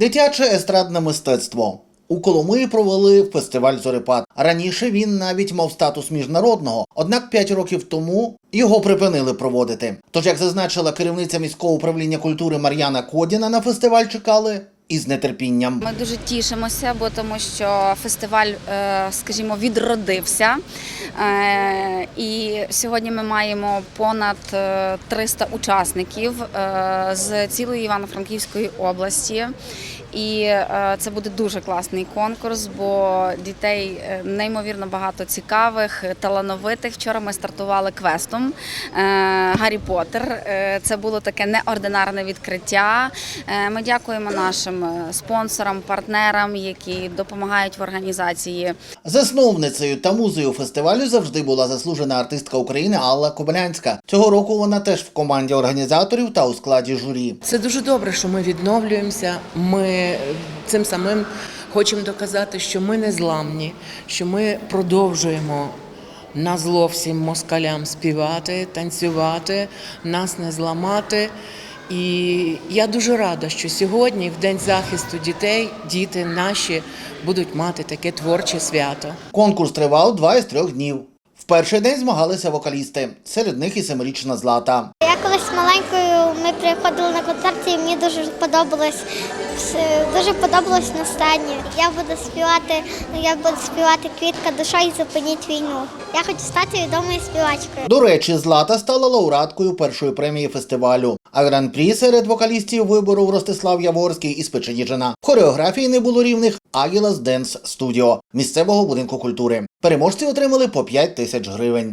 Дитяче естрадне мистецтво. У Коломиї провели фестиваль Зорепад. Раніше він навіть мав статус міжнародного, однак 5 років тому його припинили проводити. Тож, як зазначила керівниця міського управління культури Мар'яна Кодіна, на фестиваль чекали із нетерпінням. Ми дуже тішимося, бо тому що фестиваль, е, скажімо, відродився. Е, І сьогодні ми маємо понад е, 300 учасників е, з цілої Івано-Франківської області. І це буде дуже класний конкурс, бо дітей неймовірно багато цікавих, талановитих. Вчора ми стартували квестом Гаррі Поттер. Це було таке неординарне відкриття. Ми дякуємо нашим е, спонсорам, партнерам, які допомагають в організації Засновницею та музею фестивалю завжди була заслужена артистка України Алла Кобилянська. Цього року вона теж в команді організаторів та у складі журі. Це дуже добре, що ми відновлюємося. Ми е, цим самим хочемо доказати, що ми не зламні, що ми продовжуємо на зло всім москалям співати, танцювати, нас не зламати. І я дуже рада, що сьогодні, в день захисту дітей, діти наші будуть мати таке творче свято. Конкурс тривав два із трьох днів. В перший день змагалися вокалісти. Серед них і семирічна Злата. Колись маленькою ми приходили на концерти, і мені дуже подобалось дуже подобалось на сцені. Я буду співати, я буду співати квітка душа і зупиніть війну. Я хочу стати відомою співачкою. До речі, Злата стала лауреаткою першої премії фестивалю. А гран-прі серед вокалістів виборов Ростислав Яворський із Печеніжина. В хореографії не було рівних Агілас Денс Студіо місцевого будинку культури. Переможці отримали по 5 тисяч гривень.